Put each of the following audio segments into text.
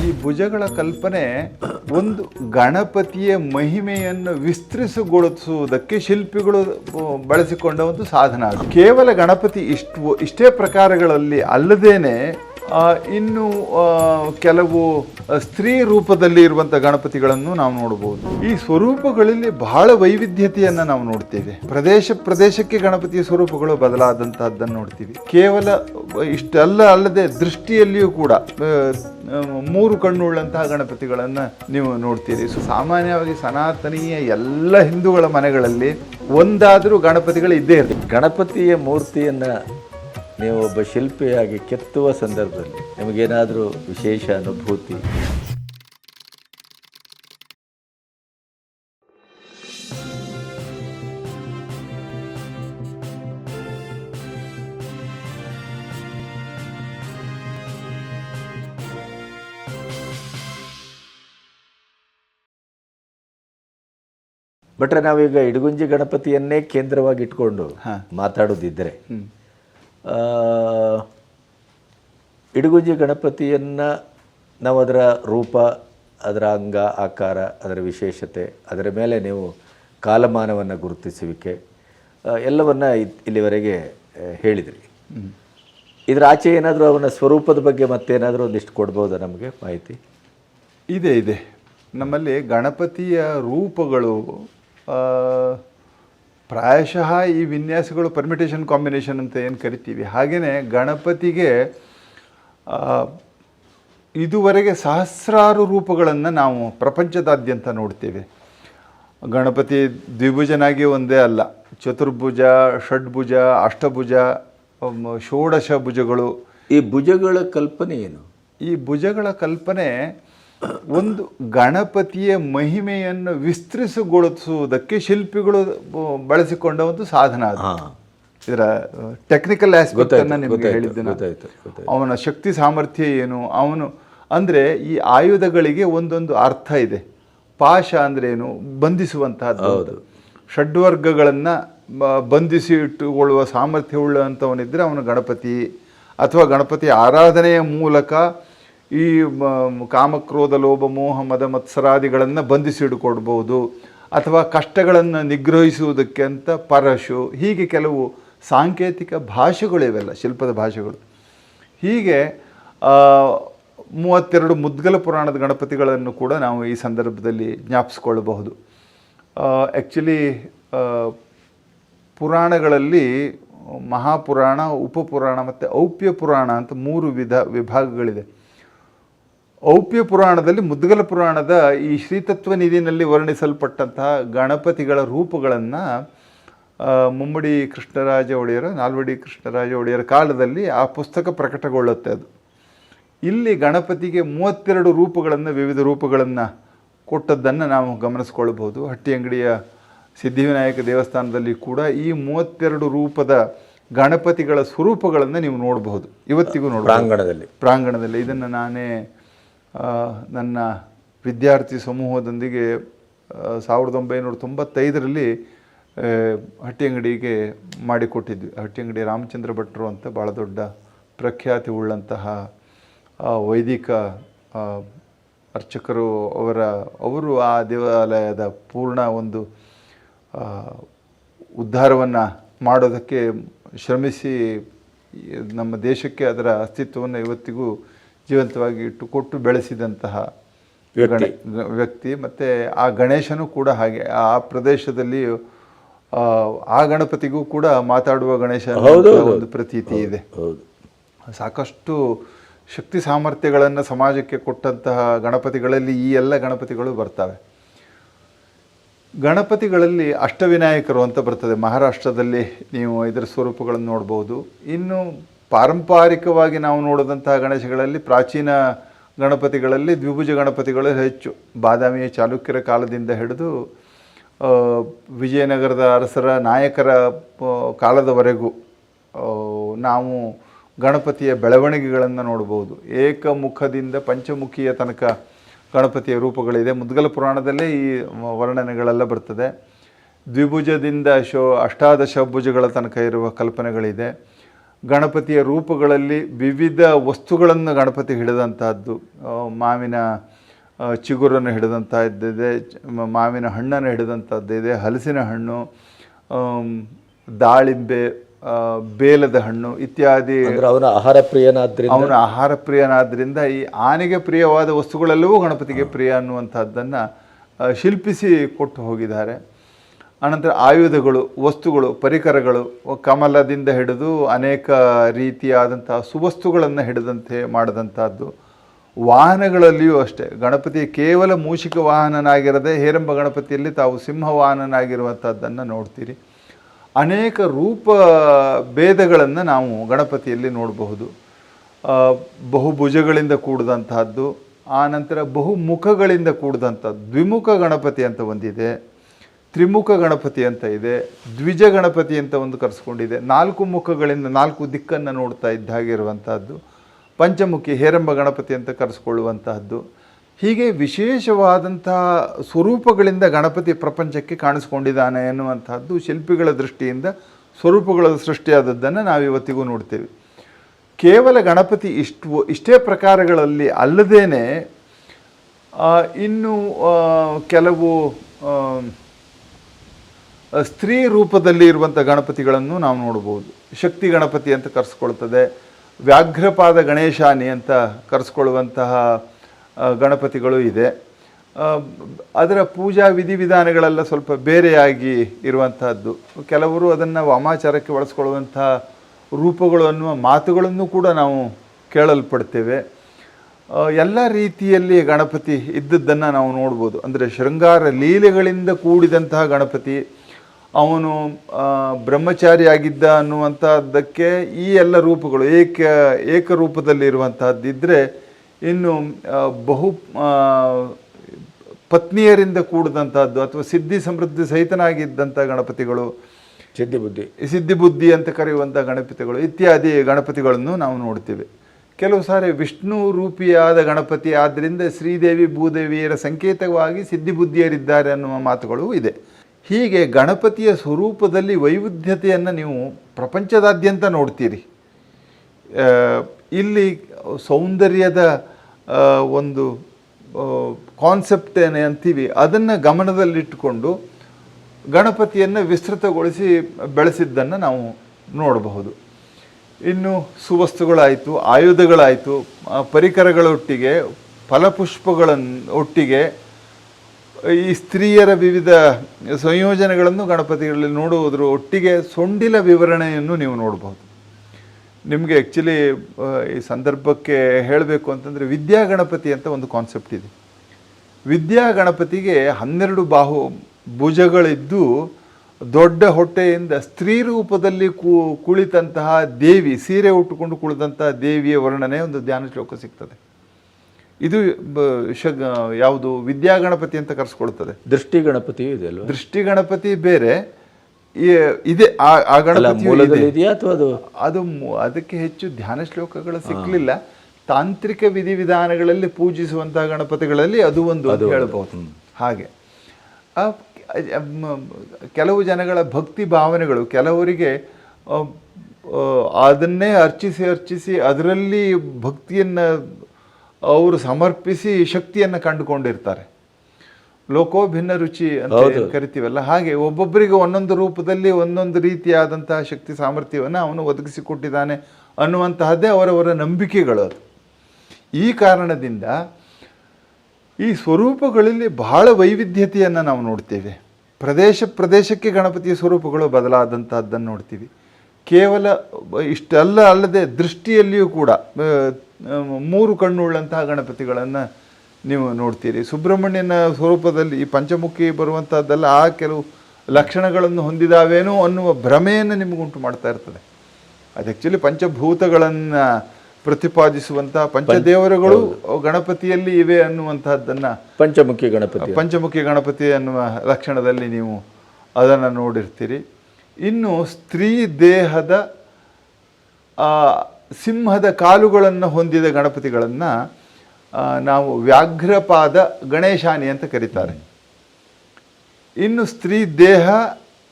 ಈ ಭುಜಗಳ ಕಲ್ಪನೆ ಒಂದು ಗಣಪತಿಯ ಮಹಿಮೆಯನ್ನು ವಿಸ್ತರಿಸಗೊಳಿಸುವುದಕ್ಕೆ ಶಿಲ್ಪಿಗಳು ಬಳಸಿಕೊಂಡ ಒಂದು ಸಾಧನ ಅದು. ಕೇವಲ ಗಣಪತಿ ಇಷ್ಟು, ಇಷ್ಟೇ ಪ್ರಕಾರಗಳಲ್ಲಿ ಅಲ್ಲದೇನೆ ಇನ್ನು ಕೆಲವು ಸ್ತ್ರೀ ರೂಪದಲ್ಲಿ ಇರುವಂಥ ಗಣಪತಿಗಳನ್ನು ನಾವು ನೋಡಬಹುದು. ಈ ಸ್ವರೂಪಗಳಲ್ಲಿ ಬಹಳ ವೈವಿಧ್ಯತೆಯನ್ನು ನಾವು ನೋಡ್ತೇವೆ. ಪ್ರದೇಶ ಪ್ರದೇಶಕ್ಕೆ ಗಣಪತಿಯ ಸ್ವರೂಪಗಳು ಬದಲಾದಂತಹದ್ದನ್ನು ನೋಡ್ತೀವಿ. ಕೇವಲ ಇಷ್ಟೆಲ್ಲ ಅಲ್ಲದೆ ದೃಷ್ಟಿಯಲ್ಲಿಯೂ ಕೂಡ ಮೂರು ಕಣ್ಣುಳ್ಳಂತಹ ಗಣಪತಿಗಳನ್ನು ನೀವು ನೋಡ್ತೀರಿ. ಸೊ, ಸಾಮಾನ್ಯವಾಗಿ ಸನಾತನೀಯ ಎಲ್ಲ ಹಿಂದೂಗಳ ಮನೆಗಳಲ್ಲಿ ಒಂದಾದರೂ ಗಣಪತಿಗಳು ಇದ್ದೇ ಇರ್ತದೆ ಗಣಪತಿಯ ಮೂರ್ತಿಯನ್ನು ನೀವು ಒಬ್ಬ ಶಿಲ್ಪಿಯಾಗಿ ಕೆತ್ತುವ ಸಂದರ್ಭದಲ್ಲಿ ನಿಮಗೇನಾದರೂ ವಿಶೇಷ ಅನುಭೂತಿ? ಬಟ್ರೆ ನಾವೀಗ ಇಡಗುಂಜಿ ಗಣಪತಿಯನ್ನೇ ಕೇಂದ್ರವಾಗಿ ಇಟ್ಕೊಂಡು ಮಾತಾಡೋದಿದ್ದರೆ ಆ, ಇಡಗುಂಜಿ ಗಣಪತಿಯನ್ನು ನಾವು ಅದರ ರೂಪ ಅದರ ಅಂಗ ಆಕಾರ ಅದರ ವಿಶೇಷತೆ ಅದರ ಮೇಲೆ ನೀವು ಕಾಲಮಾನವನ್ನು ಗುರುತಿಸುವಿಕೆ ಎಲ್ಲವನ್ನು ಇಲ್ಲಿವರೆಗೆ ಹೇಳಿದಿರಿ. ಇದರ ಆಚೆ ಏನಾದರೂ ಅವನ ಸ್ವರೂಪದ ಬಗ್ಗೆ ಮತ್ತೇನಾದರೂ ಒಂದಿಷ್ಟು ಕೊಡ್ಬೋದಾ ನಮಗೆ ಮಾಹಿತಿ? ಇದೆ ಇದೆ. ನಮ್ಮಲ್ಲಿ ಗಣಪತಿಯ ರೂಪಗಳು ಪ್ರಾಯಶಃ ಈ ವಿನ್ಯಾಸಗಳು ಪರ್ಮಿಟೇಷನ್ ಕಾಂಬಿನೇಷನ್ ಅಂತ ಏನು ಕರಿತೀವಿ? ಹಾಗೆಯೇ ಗಣಪತಿಗೆ ಇದುವರೆಗೆ ಸಹಸ್ರಾರು ರೂಪಗಳನ್ನು ನಾವು ಪ್ರಪಂಚದಾದ್ಯಂತ ನೋಡ್ತೇವೆ. ಗಣಪತಿ ದ್ವಿಭುಜನಾಗಿ ಒಂದೇ ಅಲ್ಲ. ಚತುರ್ಭುಜ ಷಡ್ಭುಜ ಅಷ್ಟಭುಜ ಷೋಡಶ ಭುಜಗಳು. ಈ ಭುಜಗಳ ಕಲ್ಪನೆ ಏನು? ಈ ಭುಜಗಳ ಕಲ್ಪನೆ ಒಂದು ಗಣಪತಿಯ ಮಹಿಮೆಯನ್ನು ವಿಸ್ತರಿಸಗೊಳಿಸುವುದಕ್ಕೆ ಶಿಲ್ಪಿಗಳು ಬಳಸಿಕೊಂಡ ಒಂದು ಸಾಧನ ಅದು. ಇದರ ಟೆಕ್ನಿಕಲ್ ಆಸ್ಪೆಕ್ಟ್ ಅನ್ನ ನಿಮಗೆ ಹೇಳಿದ್ದೇನೆ. ಅವನ ಶಕ್ತಿ ಸಾಮರ್ಥ್ಯ ಏನು ಅವನು ಅಂದರೆ ಈ ಆಯುಧಗಳಿಗೆ ಒಂದೊಂದು ಅರ್ಥ ಇದೆ. ಪಾಶ ಅಂದ್ರೆ ಏನು ಬಂಧಿಸುವಂತಹದ್ದು ಹೌದು. ಷಡ್ವರ್ಗಗಳನ್ನು ಬಂಧಿಸಿ ಇಟ್ಟುಕೊಳ್ಳುವ ಸಾಮರ್ಥ್ಯವುಳ್ಳಂಥವನಿದ್ದರೆ ಅವನು ಗಣಪತಿ. ಅಥವಾ ಗಣಪತಿ ಆರಾಧನೆಯ ಮೂಲಕ ಈ ಕಾಮಕ್ರೋಧ, ಲೋಭ, ಮೋಹ, ಮದ, ಮತ್ಸರಾದಿಗಳನ್ನು ಬಂಧಿಸಿ ಇಟ್ಕೊಡ್ಬೋದು ಅಥವಾ ಕಷ್ಟಗಳನ್ನು ನಿಗ್ರಹಿಸುವುದಕ್ಕೆ ಅಂತ ಪರಶು. ಹೀಗೆ ಕೆಲವು ಸಾಂಕೇತಿಕ ಭಾಷೆಗಳಿವೆಲ್ಲ ಶಿಲ್ಪದ ಭಾಷೆಗಳು. ಹೀಗೆ ಮೂವತ್ತೆರಡು ಮುದ್ಗಲ ಪುರಾಣದ ಗಣಪತಿಗಳನ್ನು ಕೂಡ ನಾವು ಈ ಸಂದರ್ಭದಲ್ಲಿ ಜ್ಞಾಪಿಸ್ಕೊಳ್ಳಬಹುದು. ಆ್ಯಕ್ಚುಲಿ ಪುರಾಣಗಳಲ್ಲಿ ಮಹಾಪುರಾಣ, ಉಪಪುರಾಣ ಮತ್ತು ಔಪ್ಯ ಪುರಾಣ ಅಂತ ಮೂರು ವಿಧ, ವಿಭಾಗಗಳಿದೆ. ಔಪ್ಯ ಪುರಾಣದಲ್ಲಿ ಮುದ್ಗಲ ಪುರಾಣದ ಈ ಶ್ರೀತತ್ವ ನಿಧಿನಲ್ಲಿ ವರ್ಣಿಸಲ್ಪಟ್ಟಂತಹ ಗಣಪತಿಗಳ ರೂಪಗಳನ್ನು ಮುಮ್ಮಡಿ ಕೃಷ್ಣರಾಜ ಒಡೆಯರ ನಾಲ್ವಡಿ ಕೃಷ್ಣರಾಜ ಒಡೆಯರ ಕಾಲದಲ್ಲಿ ಆ ಪುಸ್ತಕ ಪ್ರಕಟಗೊಳ್ಳುತ್ತೆ ಅದು. ಇಲ್ಲಿ ಗಣಪತಿಗೆ ಮೂವತ್ತೆರಡು ರೂಪಗಳನ್ನು ವಿವಿಧ ರೂಪಗಳನ್ನು ಕೊಟ್ಟದ್ದನ್ನು ನಾವು ಗಮನಿಸ್ಕೊಳ್ಬೋದು ಹಟ್ಟಿ ಅಂಗಡಿಯ ಸಿದ್ಧಿವಿನಾಯಕ ದೇವಸ್ಥಾನದಲ್ಲಿ ಕೂಡ ಈ ಮೂವತ್ತೆರಡು ರೂಪದ ಗಣಪತಿಗಳ ಸ್ವರೂಪಗಳನ್ನು ನೀವು ನೋಡಬಹುದು. ಇವತ್ತಿಗೂ ನೋಡಿ ಪ್ರಾಂಗಣದಲ್ಲಿ. ಪ್ರಾಂಗಣದಲ್ಲಿ. ಇದನ್ನು ನಾನೇ ನನ್ನ ವಿದ್ಯಾರ್ಥಿ ಸಮೂಹದೊಂದಿಗೆ ಸಾವಿರದ ಒಂಬೈನೂರ ತೊಂಬತ್ತೈದರಲ್ಲಿ ಹಟ್ಟಿಯಂಗಡಿಗೆ ಮಾಡಿಕೊಟ್ಟಿದ್ವಿ. ಹಟ್ಟಿಯಂಗಡಿ ರಾಮಚಂದ್ರ ಭಟ್ರು ಅಂತ ಭಾಳ ದೊಡ್ಡ ಪ್ರಖ್ಯಾತಿ ಉಳ್ಳಂತಹ ವೈದಿಕ ಅರ್ಚಕರು ಅವರ, ಅವರು ಆ ದೇವಾಲಯದ ಪೂರ್ಣ ಒಂದು ಉದ್ಧಾರವನ್ನು ಮಾಡೋದಕ್ಕೆ ಶ್ರಮಿಸಿ, ನಮ್ಮ ದೇಶಕ್ಕೆ ಅದರ ಅಸ್ತಿತ್ವವನ್ನು ಇವತ್ತಿಗೂ ಜೀವಂತವಾಗಿ ಇಟ್ಟುಕೊಟ್ಟು ಬೆಳೆಸಿದಂತಹ ವ್ಯಕ್ತಿ. ಗಣ- ವ್ಯಕ್ತಿ. ಮತ್ತು ಆ ಗಣೇಶನೂ ಕೂಡ ಹಾಗೆ. ಆ ಪ್ರದೇಶದಲ್ಲಿ ಆ, ಆ ಗಣಪತಿಗೂ ಕೂಡ ಮಾತಾಡುವ ಗಣೇಶ. ಒಂದು ಪ್ರತೀತಿ ಇದೆ. ಸಾಕಷ್ಟು ಶಕ್ತಿ ಸಾಮರ್ಥ್ಯಗಳನ್ನು ಸಮಾಜಕ್ಕೆ ಕೊಟ್ಟಂತಹ ಗಣಪತಿಗಳಲ್ಲಿ ಈ ಎಲ್ಲ ಗಣಪತಿಗಳು ಬರ್ತವೆ. ಗಣಪತಿಗಳಲ್ಲಿ ಅಷ್ಟವಿನಾಯಕರು ಅಂತ ಬರ್ತದೆ. ಮಹಾರಾಷ್ಟ್ರದಲ್ಲಿ ನೀವು ಇದರ ಸ್ವರೂಪಗಳನ್ನು ನೋಡ್ಬೋದು. ಇನ್ನು ಪಾರಂಪರಿಕವಾಗಿ ನಾವು ನೋಡಿದಂತಹ ಗಣೇಶಗಳಲ್ಲಿ ಪ್ರಾಚೀನ ಗಣಪತಿಗಳಲ್ಲಿ ದ್ವಿಭುಜ ಗಣಪತಿಗಳು ಹೆಚ್ಚು. ಬಾದಾಮಿಯ ಚಾಲುಕ್ಯರ ಕಾಲದಿಂದ ಹಿಡಿದು ವಿಜಯನಗರದ ಅರಸರ ನಾಯಕರ ಕಾಲದವರೆಗೂ ನಾವು ಗಣಪತಿಯ ಬೆಳವಣಿಗೆಗಳನ್ನು ನೋಡಬಹುದು. ಏಕಮುಖದಿಂದ ಪಂಚಮುಖಿಯ ತನಕ ಗಣಪತಿಯ ರೂಪಗಳಿದೆ. ಮುದ್ಗಲ ಪುರಾಣದಲ್ಲೇ ಈ ವರ್ಣನೆಗಳೆಲ್ಲ ಬರ್ತದೆ. ದ್ವಿಭುಜದಿಂದ ಶೋ, ಅಷ್ಟಾದಶ ಭುಜಗಳ ತನಕ ಇರುವ ಕಲ್ಪನೆಗಳಿದೆ. ಗಣಪತಿಯ ರೂಪಗಳಲ್ಲಿ ವಿವಿಧ ವಸ್ತುಗಳನ್ನು ಗಣಪತಿ ಹಿಡಿದಂತಹದ್ದು. ಮಾವಿನ ಚಿಗುರನ್ನು ಹಿಡಿದಂಥದ್ದಿದೆ ಇದ್ದಿದೆ ಮಾವಿನ ಹಣ್ಣನ್ನು ಹಿಡಿದಂಥದ್ದಿದೆ ಹಲಸಿನ ಹಣ್ಣು ದಾಳಿಂಬೆ ಬೇಲದ ಹಣ್ಣು ಇತ್ಯಾದಿ. ಅವನ ಆಹಾರ ಪ್ರಿಯನಾದ್ರಿಂದ? ಅವನ ಆಹಾರ ಪ್ರಿಯನಾದ್ರಿಂದ ಈ ಆನೆಗೆ ಪ್ರಿಯವಾದ ವಸ್ತುಗಳೆಲ್ಲವೂ ಗಣಪತಿಗೆ ಪ್ರಿಯ ಅನ್ನುವಂಥದ್ದನ್ನು ಶಿಲ್ಪಿಸಿ ಕೊಟ್ಟು ಹೋಗಿದ್ದಾರೆ. ಅನಂತರ ಆಯುಧಗಳು, ವಸ್ತುಗಳು, ಪರಿಕರಗಳು, ಕಮಲದಿಂದ ಹಿಡಿದು ಅನೇಕ ರೀತಿಯಾದಂತಹ ಸುವಸ್ತುಗಳನ್ನು ಹಿಡಿದಂತೆ ಮಾಡಿದಂಥದ್ದು ವಾಹನಗಳಲ್ಲಿಯೂ ಅಷ್ಟೇ. ಗಣಪತಿ ಕೇವಲ ಮೂಷಿಕ ವಾಹನನಾಗಿರದೆ ಹೇರಂಬ ಗಣಪತಿಯಲ್ಲಿ ತಾವು ಸಿಂಹ ವಾಹನನಾಗಿರುವಂಥದ್ದನ್ನು ನೋಡ್ತೀರಿ. ಅನೇಕ ರೂಪ ಭೇದಗಳನ್ನು ನಾವು ಗಣಪತಿಯಲ್ಲಿ ನೋಡಬಹುದು. ಬಹುಭುಜಗಳಿಂದ ಕೂಡಿದಂತಹದ್ದು, ಆನಂತರ ನಂತರ ಬಹುಮುಖಗಳಿಂದ ಕೂಡಿದಂಥದ್ದು ದ್ವಿಮುಖ ಗಣಪತಿ ಅಂತ ಒಂದಿದೆ. ತ್ರಿಮುಖ ಗಣಪತಿ ಅಂತ ಇದೆ ದ್ವಿಜ ಗಣಪತಿ ಅಂತ ಒಂದು ಕರೆಸ್ಕೊಂಡಿದೆ. ನಾಲ್ಕು ಮುಖಗಳಿಂದ ನಾಲ್ಕು ದಿಕ್ಕನ್ನು ನೋಡ್ತಾ ಇದ್ದ ಹಾಗೆ ಇರುವಂತಹದ್ದು. ಪಂಚಮುಖಿ ಹೇರಂಬ ಗಣಪತಿ ಅಂತ ಕರೆಸ್ಕೊಳ್ಳುವಂತಹದ್ದು. ಹೀಗೆ ವಿಶೇಷವಾದಂತಹ ಸ್ವರೂಪಗಳಿಂದ ಗಣಪತಿ ಪ್ರಪಂಚಕ್ಕೆ ಕಾಣಿಸ್ಕೊಂಡಿದ್ದಾನೆ ಎನ್ನುವಂತಹದ್ದು ಶಿಲ್ಪಿಗಳ ದೃಷ್ಟಿಯಿಂದ ಸ್ವರೂಪಗಳ ಸೃಷ್ಟಿಯಾದದ್ದನ್ನು ನಾವು ಇವತ್ತಿಗೂ ನೋಡ್ತೇವೆ. ಕೇವಲ ಗಣಪತಿ ಇಷ್ಟು ಇಷ್ಟೇ ಪ್ರಕಾರಗಳಲ್ಲಿ ಅಲ್ಲದೇನೆ ಆ, ಇನ್ನು ಕೆಲವು ಸ್ತ್ರೀ ರೂಪದಲ್ಲಿ ಇರುವಂಥ ಗಣಪತಿಗಳನ್ನು ನಾವು ನೋಡ್ಬೋದು ಶಕ್ತಿ ಗಣಪತಿ ಅಂತ ಕರೆಸ್ಕೊಳ್ತದೆ. ವ್ಯಾಘ್ರಪಾದ ಗಣೇಶಾನಿ ಅಂತ ಕರೆಸ್ಕೊಳ್ಳುವಂತಹ ಗಣಪತಿಗಳು ಇದೆ. ಅದರ ಪೂಜಾ ವಿಧಿವಿಧಾನಗಳೆಲ್ಲ ಸ್ವಲ್ಪ ಬೇರೆಯಾಗಿ ಇರುವಂತಹದ್ದು. ಕೆಲವರು ಅದನ್ನು ವಾಮಾಚಾರಕ್ಕೆ ಬಳಸ್ಕೊಳ್ಳುವಂತಹ ರೂಪಗಳು ಅನ್ನುವ ಮಾತುಗಳನ್ನು ಕೂಡ ನಾವು ಕೇಳಲ್ಪಡ್ತೇವೆ. ಎಲ್ಲ ರೀತಿಯಲ್ಲಿ ಗಣಪತಿ ಇದ್ದದ್ದನ್ನು ನಾವು ನೋಡ್ಬೋದು. ಅಂದರೆ ಶೃಂಗಾರ ಲೀಲೆಗಳಿಂದ ಕೂಡಿದಂತಹ ಗಣಪತಿ ಅವನು ಬ್ರಹ್ಮಚಾರಿ ಬ್ರಹ್ಮಚಾರಿಯಾಗಿದ್ದ ಅನ್ನುವಂಥದ್ದಕ್ಕೆ ಈ ಎಲ್ಲ ರೂಪಗಳು ಏಕ ಏಕರೂಪದಲ್ಲಿ ಇರುವಂತಹದ್ದಿದ್ದರೆ ಇನ್ನು ಬಹು ಪತ್ನಿಯರಿಂದ ಕೂಡಿದಂಥದ್ದು ಅಥವಾ ಸಿದ್ಧಿ ಸಮೃದ್ಧಿ ಸಹಿತನಾಗಿದ್ದಂಥ ಗಣಪತಿಗಳು ಸಿದ್ಧಿ ಬುದ್ಧಿ. ಸಿದ್ಧಿ ಬುದ್ಧಿ ಅಂತ ಕರೆಯುವಂಥ ಗಣಪತಿಗಳು ಇತ್ಯಾದಿ ಗಣಪತಿಗಳನ್ನು ನಾವು ನೋಡ್ತೇವೆ. ಕೆಲವು ಸಾರಿ ವಿಷ್ಣು ರೂಪಿಯಾದ ಗಣಪತಿ ಆದ್ದರಿಂದ ಶ್ರೀದೇವಿ ಭೂದೇವಿಯರ ಸಂಕೇತವಾಗಿ ಸಿದ್ಧಿ ಬುದ್ಧಿಯರಿದ್ದಾರೆ ಅನ್ನುವ ಮಾತುಗಳು ಇದೆ. ಹೀಗೆ ಗಣಪತಿಯ ಸ್ವರೂಪದಲ್ಲಿ ವೈವಿಧ್ಯತೆಯನ್ನು ನೀವು ಪ್ರಪಂಚದಾದ್ಯಂತ ನೋಡ್ತೀರಿ. ಇಲ್ಲಿ ಸೌಂದರ್ಯದ ಒಂದು ಕಾನ್ಸೆಪ್ಟ್ ಏನೇ ಅಂತೀವಿ, ಅದನ್ನು ಗಮನದಲ್ಲಿಟ್ಟುಕೊಂಡು ಗಣಪತಿಯನ್ನು ವಿಸ್ತೃತಗೊಳಿಸಿ ಬೆಳೆಸಿದ್ದನ್ನು ನಾವು ನೋಡಬಹುದು. ಇನ್ನು ಸುವಸ್ತುಗಳಾಯಿತು, ಆಯುಧಗಳಾಯಿತು ಪರಿಕರಗಳೊಟ್ಟಿಗೆ ಫಲಪುಷ್ಪಗಳನ್ನು ಒಟ್ಟಿಗೆ ಈ ಸ್ತ್ರೀಯರ ವಿವಿಧ ಸಂಯೋಜನೆಗಳನ್ನು ಗಣಪತಿಗಳಲ್ಲಿ ನೋಡುವುದರ ಒಟ್ಟಿಗೆ ಸೊಂಡಿಲ ವಿವರಣೆಯನ್ನು ನೀವು ನೋಡಬಹುದು ನಿಮಗೆ ಆ್ಯಕ್ಚುಲಿ ಈ ಸಂದರ್ಭಕ್ಕೆ ಹೇಳಬೇಕು ಅಂತಂದರೆ ವಿದ್ಯಾ ಗಣಪತಿ ಅಂತ ಒಂದು ಕಾನ್ಸೆಪ್ಟ್ ಇದೆ. ವಿದ್ಯಾ ಗಣಪತಿಗೆ ಹನ್ನೆರಡು ಬಾಹು ಭುಜಗಳಿದ್ದು ದೊಡ್ಡ ಹೊಟ್ಟೆಯಿಂದ ಸ್ತ್ರೀ ರೂಪದಲ್ಲಿ ಕುಳಿತಂತಹ ದೇವಿ, ಸೀರೆ ಉಟ್ಟುಕೊಂಡು ಕುಳಿತಂತಹ ದೇವಿಯ ವರ್ಣನೆ ಒಂದು ಧ್ಯಾನ ಶ್ಲೋಕ ಸಿಗ್ತದೆ. ಇದು ಶಗ ಯಾವುದು ವಿದ್ಯಾ ಗಣಪತಿ ಅಂತ ಕರೆಸ್ಕೊಳ್ತದೆ. ದೃಷ್ಟಿ ಗಣಪತಿ ಇದೆ ಅಲ್ವಾ? ದೃಷ್ಟಿ ಗಣಪತಿ ಬೇರೆ ಇದೆ ಆ ಗಣಪತಿ ಇದೆಯಾ ಅಥವಾ ಅದು? ಅದು ಅದಕ್ಕೆ ಹೆಚ್ಚು ಧ್ಯಾನ ಶ್ಲೋಕಗಳು ಸಿಕ್ಕಲಿಲ್ಲ ತಾಂತ್ರಿಕ ವಿಧಿವಿಧಾನಗಳಲ್ಲಿ ಪೂಜಿಸುವಂತಹ ಗಣಪತಿಗಳಲ್ಲಿ ಅದು ಒಂದು ಅಂತ ಹೇಳ್ಬೋದು. ಹಾಗೆ. ಕೆಲವು ಜನಗಳ ಭಕ್ತಿ ಭಾವನೆಗಳು ಕೆಲವರಿಗೆ ಅದನ್ನೇ ಅರ್ಚಿಸಿ ಅರ್ಚಿಸಿ ಅದರಲ್ಲಿ ಭಕ್ತಿಯನ್ನು ಅವರು ಸಮರ್ಪಿಸಿ ಶಕ್ತಿಯನ್ನು ಕಂಡುಕೊಂಡಿರ್ತಾರೆ. ಲೋಕೋ ಭಿನ್ನ ರುಚಿ ಅಂತ ಕರಿತೀವಲ್ಲ ಹಾಗೆ ಒಬ್ಬೊಬ್ಬರಿಗೆ ಒಂದೊಂದು ರೂಪದಲ್ಲಿ ಒಂದೊಂದು ರೀತಿಯಾದಂತಹ ಶಕ್ತಿ ಸಾಮರ್ಥ್ಯವನ್ನು ಅವನು ಒದಗಿಸಿಕೊಟ್ಟಿದ್ದಾನೆ ಅನ್ನುವಂತಹದ್ದೇ ಅವರವರ ನಂಬಿಕೆಗಳು ಅದು. ಈ ಕಾರಣದಿಂದ ಈ ಸ್ವರೂಪಗಳಲ್ಲಿ ಬಹಳ ವೈವಿಧ್ಯತೆಯನ್ನು ನಾವು ನೋಡ್ತೇವೆ. ಪ್ರದೇಶ ಪ್ರದೇಶಕ್ಕೆ ಗಣಪತಿಯ ಸ್ವರೂಪಗಳು ಬದಲಾದಂತಹದ್ದನ್ನು ನೋಡ್ತೀವಿ. ಕೇವಲ ಇಷ್ಟಲ್ಲ ಅಲ್ಲದೆ ದೃಷ್ಟಿಯಲ್ಲಿಯೂ ಕೂಡ ಮೂರು ಕಣ್ಣುಳ್ಳಂತಹ ಗಣಪತಿಗಳನ್ನು ನೀವು ನೋಡ್ತೀರಿ. ಸುಬ್ರಹ್ಮಣ್ಯನ ಸ್ವರೂಪದಲ್ಲಿ ಈ ಪಂಚಮುಖಿ ಬರುವಂಥದ್ದೆಲ್ಲ ಆ ಕೆಲವು ಲಕ್ಷಣಗಳನ್ನು ಹೊಂದಿದಾವೇನೋ ಅನ್ನುವ ಭ್ರಮೆಯನ್ನು ನಿಮಗುಂಟು ಮಾಡ್ತಾ ಇರ್ತದೆ. ಅದು ಆ್ಯಕ್ಚುಲಿ ಪಂಚಭೂತಗಳನ್ನು ಪ್ರತಿಪಾದಿಸುವಂತಹ ಪಂಚದೇವರುಗಳು ಗಣಪತಿಯಲ್ಲಿ ಇವೆ ಅನ್ನುವಂತಹದ್ದನ್ನ ಪಂಚಮುಖಿ ಗಣಪತಿ. ಪಂಚಮುಖಿ ಗಣಪತಿ ಅನ್ನುವ ಲಕ್ಷಣದಲ್ಲಿ ನೀವು ಅದನ್ನು ನೋಡಿರ್ತೀರಿ. ಇನ್ನು ಸ್ತ್ರೀ ದೇಹದ ಆ, ಸಿಂಹದ ಕಾಲುಗಳನ್ನು ಹೊಂದಿದ ಗಣಪತಿಗಳನ್ನು ನಾವು ವ್ಯಾಘ್ರಪಾದ ಗಣೇಶಾನಿ ಅಂತ ಕರೀತಾರೆ. ಇನ್ನು ಸ್ತ್ರೀ ದೇಹ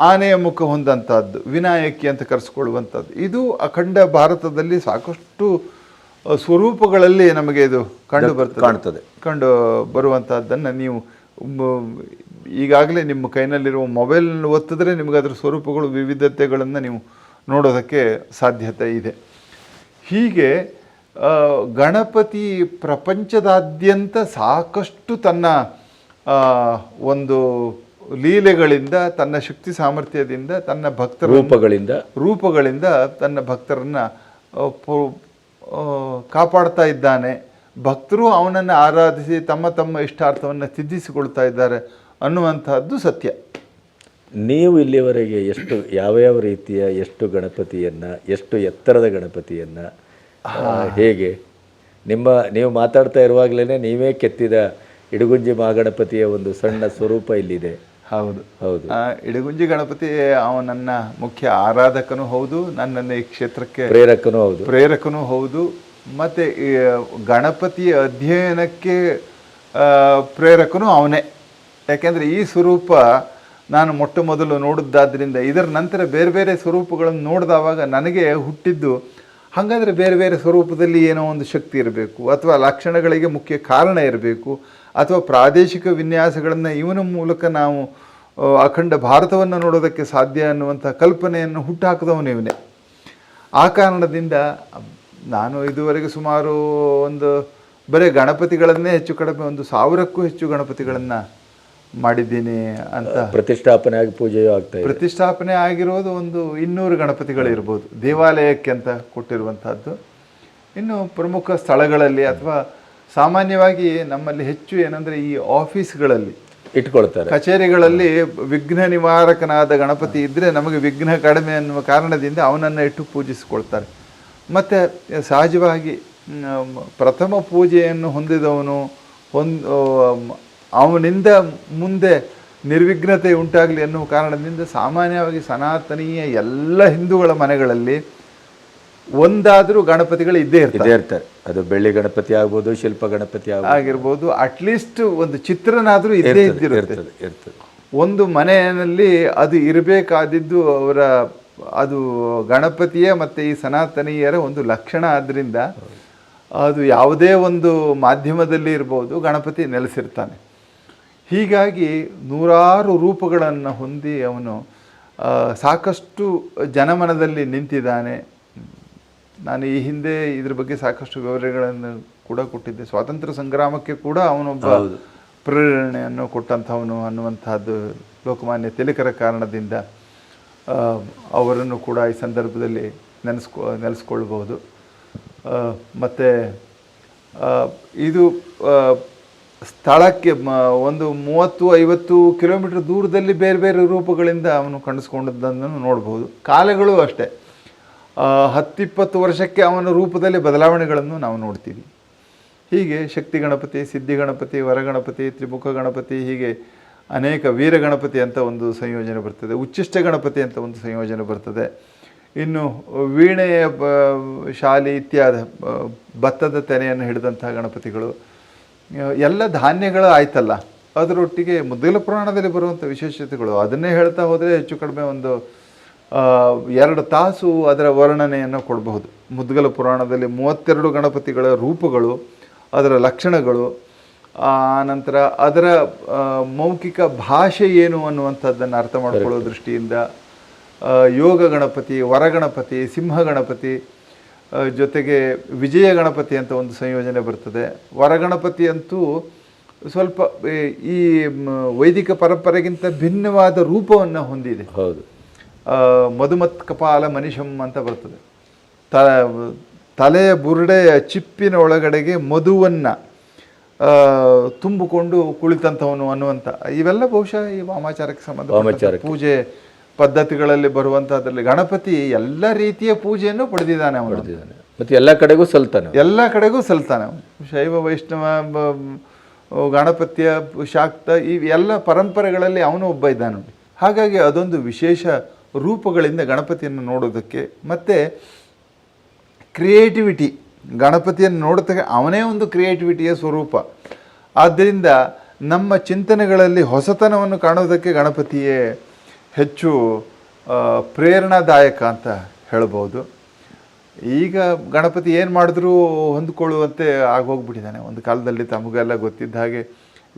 ಆನೆಯ ಮುಖ ಹೊಂದಂಥದ್ದು ವಿನಾಯಕಿ ಅಂತ ಕರೆಸ್ಕೊಳ್ಳುವಂಥದ್ದು ಇದು ಅಖಂಡ ಭಾರತದಲ್ಲಿ ಸಾಕಷ್ಟು ಸ್ವರೂಪಗಳಲ್ಲಿ ನಮಗೆ ಇದು ಕಂಡು ಬರ್ತದೆ. ಕಾಣ್ತದೆ. ಕಂಡು ಬರುವಂಥದ್ದನ್ನು ನೀವು ಈಗಾಗಲೇ ನಿಮ್ಮ ಕೈನಲ್ಲಿರುವ ಮೊಬೈಲ್ ಒತ್ತಿದ್ರೆ ನಿಮಗೆ ಅದರ ಸ್ವರೂಪಗಳು ವಿವಿಧತೆಗಳನ್ನು ನೀವು ನೋಡೋದಕ್ಕೆ ಸಾಧ್ಯತೆ ಇದೆ. ಹೀಗೆ ಗಣಪತಿ ಪ್ರಪಂಚದಾದ್ಯಂತ ಸಾಕಷ್ಟು ತನ್ನ ಒಂದು ಲೀಲೆಗಳಿಂದ ತನ್ನ ಶಕ್ತಿ ಸಾಮರ್ಥ್ಯದಿಂದ ತನ್ನ ಭಕ್ತರ ರೂಪಗಳಿಂದ. ರೂಪಗಳಿಂದ ತನ್ನ ಭಕ್ತರನ್ನು ಕಾಪಾಡ್ತಾ ಇದ್ದಾನೆ. ಭಕ್ತರು ಅವನನ್ನು ಆರಾಧಿಸಿ ತಮ್ಮ ತಮ್ಮ ಇಷ್ಟಾರ್ಥವನ್ನು ಸಿದ್ಧಿಸಿಕೊಳ್ತಾ ಇದ್ದಾರೆ ಅನ್ನುವಂಥದ್ದು ಸತ್ಯ. ನೀವು ಇಲ್ಲಿಯವರೆಗೆ ಎಷ್ಟು ಯಾವ ಯಾವ ರೀತಿಯ ಎಷ್ಟು ಗಣಪತಿಯನ್ನು ಎಷ್ಟು ಎತ್ತರದ ಗಣಪತಿಯನ್ನು ಹೇಗೆ? ನಿಮ್ಮ ನೀವು ಮಾತಾಡ್ತಾ ಇರುವಾಗಲೇ ನೀವೇ ಕೆತ್ತಿದ ಇಡಗುಂಜಿ ಮಹಾಗಣಪತಿಯ ಒಂದು ಸಣ್ಣ ಸ್ವರೂಪ ಇಲ್ಲಿದೆ. ಹೌದು. ಹೌದು. ಆ, ಇಡಗುಂಜಿ ಗಣಪತಿ ಅವ ನನ್ನ ಮುಖ್ಯ ಆರಾಧಕನೂ ಹೌದು ನನ್ನನ್ನು ಈ ಕ್ಷೇತ್ರಕ್ಕೆ ಪ್ರೇರಕನೂ ಹೌದು. ಪ್ರೇರಕನೂ ಹೌದು. ಮತ್ತು ಗಣಪತಿಯ ಅಧ್ಯಯನಕ್ಕೆ ಪ್ರೇರಕನೂ ಅವನೇ. ಯಾಕೆಂದರೆ ಈ ಸ್ವರೂಪ ನಾನು ಮೊಟ್ಟ ಮೊದಲು ನೋಡಿದ್ದಾದ್ದರಿಂದ ಇದರ ನಂತರ ಬೇರೆ ಬೇರೆ ಸ್ವರೂಪಗಳನ್ನು ನೋಡಿದವಾಗ ನನಗೆ ಹುಟ್ಟಿದ್ದು ಹಾಗಾದರೆ ಬೇರೆ ಬೇರೆ ಸ್ವರೂಪದಲ್ಲಿ ಏನೋ ಒಂದು ಶಕ್ತಿ ಇರಬೇಕು, ಅಥವಾ ಲಕ್ಷಣಗಳಿಗೆ ಮುಖ್ಯ ಕಾರಣ ಇರಬೇಕು, ಅಥವಾ ಪ್ರಾದೇಶಿಕ ವಿನ್ಯಾಸಗಳನ್ನು ಇವನ ಮೂಲಕ ನಾವು ಅಖಂಡ ಭಾರತವನ್ನು ನೋಡೋದಕ್ಕೆ ಸಾಧ್ಯ ಅನ್ನುವಂಥ ಕಲ್ಪನೆಯನ್ನು ಹುಟ್ಟುಹಾಕಿದವನು ಇವನೇ. ಆ ಕಾರಣದಿಂದ ನಾನು ಇದುವರೆಗೆ ಸುಮಾರು ಒಂದು, ಬರೀ ಗಣಪತಿಗಳನ್ನೇ ಹೆಚ್ಚು ಕಡಿಮೆ ಒಂದು ಸಾವಿರಕ್ಕೂ ಹೆಚ್ಚು ಗಣಪತಿಗಳನ್ನು ಮಾಡಿದ್ದೀನಿ ಅಂತ. ಪ್ರತಿಷ್ಠಾಪನೆ ಆಗಿ ಪೂಜೆಯೂ ಆಗ್ತಾ ಪ್ರತಿಷ್ಠಾಪನೆ ಆಗಿರೋದು ಒಂದು ಇನ್ನೂರು ಗಣಪತಿಗಳಿರ್ಬೋದು ದೇವಾಲಯಕ್ಕೆ ಅಂತ ಕೊಟ್ಟಿರುವಂತಹದ್ದು ಇನ್ನು ಪ್ರಮುಖ ಸ್ಥಳಗಳಲ್ಲಿ ಅಥವಾ ಸಾಮಾನ್ಯವಾಗಿ ನಮ್ಮಲ್ಲಿ ಹೆಚ್ಚು ಏನಂದರೆ ಈ ಆಫೀಸ್ಗಳಲ್ಲಿ ಇಟ್ಕೊಳ್ತಾರೆ. ಕಚೇರಿಗಳಲ್ಲಿ ವಿಘ್ನ ನಿವಾರಕನಾದ ಗಣಪತಿ ಇದ್ದರೆ ನಮಗೆ ವಿಘ್ನ ಕಡಿಮೆ ಅನ್ನುವ ಕಾರಣದಿಂದ ಅವನನ್ನು ಇಟ್ಟು ಪೂಜಿಸಿಕೊಳ್ತಾರೆ. ಮತ್ತು ಸಹಜವಾಗಿ ಪ್ರಥಮ ಪೂಜೆಯನ್ನು ಹೊಂದಿದವನು ಹೊಂದ್ ಅವನಿಂದ ಮುಂದೆ ನಿರ್ವಿಘ್ನತೆ ಉಂಟಾಗಲಿ ಅನ್ನುವ ಕಾರಣದಿಂದ ಸಾಮಾನ್ಯವಾಗಿ ಸನಾತನೀಯ ಎಲ್ಲ ಹಿಂದೂಗಳ ಮನೆಗಳಲ್ಲಿ ಒಂದಾದರೂ ಗಣಪತಿಗಳು ಇದ್ದೇ ಇರ್ತದೆ ಇರ್ತಾರೆ. ಅದು ಬೆಳ್ಳಿ ಗಣಪತಿ ಆಗ್ಬೋದು ಶಿಲ್ಪ ಗಣಪತಿ ಆಗಿರ್ಬೋದು ಅಟ್ಲೀಸ್ಟ್ ಒಂದು ಚಿತ್ರನಾದರೂ ಇದ್ದೇ ಇದ್ದಿರುತ್ತೆ. ಇರ್ತದೆ ಇರ್ತದೆ. ಒಂದು ಮನೆಯಲ್ಲಿ ಅದು ಇರಬೇಕಾದಿದ್ದು ಅವರ ಅದು ಗಣಪತಿಯ ಮತ್ತು ಈ ಸನಾತನೀಯರ ಒಂದು ಲಕ್ಷಣ ಆದ್ದರಿಂದ ಅದು ಯಾವುದೇ ಒಂದು ಮಾಧ್ಯಮದಲ್ಲಿ ಇರ್ಬೋದು ಗಣಪತಿ ನೆಲೆಸಿರ್ತಾನೆ. ಹೀಗಾಗಿ ನೂರಾರು ರೂಪಗಳನ್ನು ಹೊಂದಿ ಅವನು ಸಾಕಷ್ಟು ಜನಮನದಲ್ಲಿ ನಿಂತಿದ್ದಾನೆ. ನಾನು ಈ ಹಿಂದೆ ಇದ್ರ ಬಗ್ಗೆ ಸಾಕಷ್ಟು ವಿವರಗಳನ್ನು ಕೂಡ ಕೊಟ್ಟಿದ್ದೆ. ಸ್ವಾತಂತ್ರ್ಯ ಸಂಗ್ರಾಮಕ್ಕೆ ಕೂಡ ಅವನೊಬ್ಬ ಪ್ರೇರಣೆಯನ್ನು ಕೊಟ್ಟಂಥವನು ಅನ್ನುವಂಥದ್ದು ಲೋಕಮಾನ್ಯ ತಿಲಕರ ಕಾರಣದಿಂದ ಅವರನ್ನು ಕೂಡ ಈ ಸಂದರ್ಭದಲ್ಲಿ ನೆನೆಸ್ಕೊ ನೆಲೆಸ್ಕೊಳ್ಬೋದು ಮತ್ತು ಇದು ಸ್ಥಳಕ್ಕೆ ಒಂದು ಮೂವತ್ತು, ಐವತ್ತು ಕಿಲೋಮೀಟರ್ ದೂರದಲ್ಲಿ ಬೇರೆ ಬೇರೆ ರೂಪಗಳಿಂದ ಅವನು ಕಂಡಿಸ್ಕೊಂಡದ್ದನ್ನು ನೋಡ್ಬೋದು. ಕಾಲಗಳು ಅಷ್ಟೇ. ಹತ್ತಿಪ್ಪತ್ತು ವರ್ಷಕ್ಕೆ ಅವನ ರೂಪದಲ್ಲಿ ಬದಲಾವಣೆಗಳನ್ನು ನಾವು ನೋಡ್ತೀವಿ. ಹೀಗೆ ಶಕ್ತಿ ಗಣಪತಿ, ಸಿದ್ಧಿ ಗಣಪತಿ ವರಗಣಪತಿ ತ್ರಿಮುಖ ಗಣಪತಿ, ಹೀಗೆ ಅನೇಕ ವೀರ ಗಣಪತಿ ಅಂತ ಒಂದು ಸಂಯೋಜನೆ ಬರ್ತದೆ. ಉಚ್ಚಿಷ್ಟ ಗಣಪತಿ ಅಂತ ಒಂದು ಸಂಯೋಜನೆ ಬರ್ತದೆ. ಇನ್ನು ವೀಣೆಯ ಶಾಲಿ ಇತ್ಯಾದಿ ಭತ್ತದ ತೆನೆಯನ್ನು ಹಿಡಿದಂತಹ ಗಣಪತಿಗಳು ಎಲ್ಲ ಧಾನ್ಯಗಳು ಆಯ್ತಲ್ಲ. ಅದರೊಟ್ಟಿಗೆ ಮುದ್ಗಲ ಪುರಾಣದಲ್ಲಿ ಬರುವಂಥ ವಿಶೇಷತೆಗಳು ಅದನ್ನೇ ಹೇಳ್ತಾ ಹೋದರೆ ಹೆಚ್ಚು ಕಡಿಮೆ ಒಂದು ಎರಡು ತಾಸು ಅದರ ವರ್ಣನೆಯನ್ನು ಕೊಡಬಹುದು. ಮುದ್ಗಲ ಪುರಾಣದಲ್ಲಿ ಮೂವತ್ತೆರಡು ಗಣಪತಿಗಳ ರೂಪಗಳು ಅದರ ಲಕ್ಷಣಗಳು ಆನಂತರ ನಂತರ ಅದರ ಮೌಖಿಕ ಭಾಷೆ ಏನು ಅನ್ನುವಂಥದ್ದನ್ನು ಅರ್ಥ ಮಾಡಿಕೊಳ್ಳೋ ದೃಷ್ಟಿಯಿಂದ ಯೋಗ ಗಣಪತಿ ವರಗಣಪತಿ ಸಿಂಹ ಗಣಪತಿ ಜೊತೆಗೆ ವಿಜಯ ಗಣಪತಿ ಅಂತ ಒಂದು ಸಂಯೋಜನೆ ಬರ್ತದೆ. ವರಗಣಪತಿ ಅಂತೂ ಸ್ವಲ್ಪ ಈ- ವೈದಿಕ ಪರಂಪರೆಗಿಂತ ಭಿನ್ನವಾದ ರೂಪವನ್ನು ಹೊಂದಿದೆ. ಹೌದು. ಮಧುಮತ್ ಕಪಾಲ ಮನಿಷಂ ಅಂತ ಬರ್ತದೆ. ತ ತಲೆಯ ಬುರುಡೆಯ ಚಿಪ್ಪಿನ ಒಳಗಡೆಗೆ ಮಧುವನ್ನು ತುಂಬಿಕೊಂಡು ಕುಳಿತಂಥವನು ಅನ್ನುವಂಥ ಇವೆಲ್ಲ ಬಹುಶಃ ಈ ವಾಮಾಚಾರಕ್ಕೆ ಸಂಬಂಧ ಪೂಜೆ ಪದ್ಧತಿಗಳಲ್ಲಿ ಬರುವಂಥದ್ರಲ್ಲಿ ಗಣಪತಿ ಎಲ್ಲ ರೀತಿಯ ಪೂಜೆಯನ್ನು ಪಡೆದಿದ್ದಾನೆ ಅವನು. ಇದ್ದಾನೆ. ಮತ್ತೆ ಎಲ್ಲ ಕಡೆಗೂ ಸಲ್ತಾನೆ ಎಲ್ಲ ಕಡೆಗೂ ಸಲ್ತಾನೆ ಶೈವ ವೈಷ್ಣವ ಗಣಪತಿಯ ಶಾಕ್ತ ಈ ಎಲ್ಲ ಪರಂಪರೆಗಳಲ್ಲಿ ಅವನು ಒಬ್ಬ ಇದ್ದಾನೆ. ಹಾಗಾಗಿ ಅದೊಂದು ವಿಶೇಷ ರೂಪಗಳಿಂದ ಗಣಪತಿಯನ್ನು ನೋಡೋದಕ್ಕೆ ಮತ್ತು ಕ್ರಿಯೇಟಿವಿಟಿ ಗಣಪತಿಯನ್ನು ನೋಡೋದಕ್ಕೆ ಅವನೇ ಒಂದು ಕ್ರಿಯೇಟಿವಿಟಿಯ ಸ್ವರೂಪ. ಆದ್ದರಿಂದ ನಮ್ಮ ಚಿಂತನೆಗಳಲ್ಲಿ ಹೊಸತನವನ್ನು ಕಾಣೋದಕ್ಕೆ ಗಣಪತಿಯೇ ಹೆಚ್ಚು ಪ್ರೇರಣಾದಾಯಕ ಅಂತ ಹೇಳ್ಬೋದು. ಈಗ ಗಣಪತಿ ಏನು ಮಾಡಿದ್ರೂ ಹೊಂದ್ಕೊಳ್ಳುವಂತೆ ಆಗೋಗ್ಬಿಟ್ಟಿದ್ದಾನೆ. ಒಂದು ಕಾಲದಲ್ಲಿ ತಮಗೆಲ್ಲ ಗೊತ್ತಿದ್ದ ಹಾಗೆ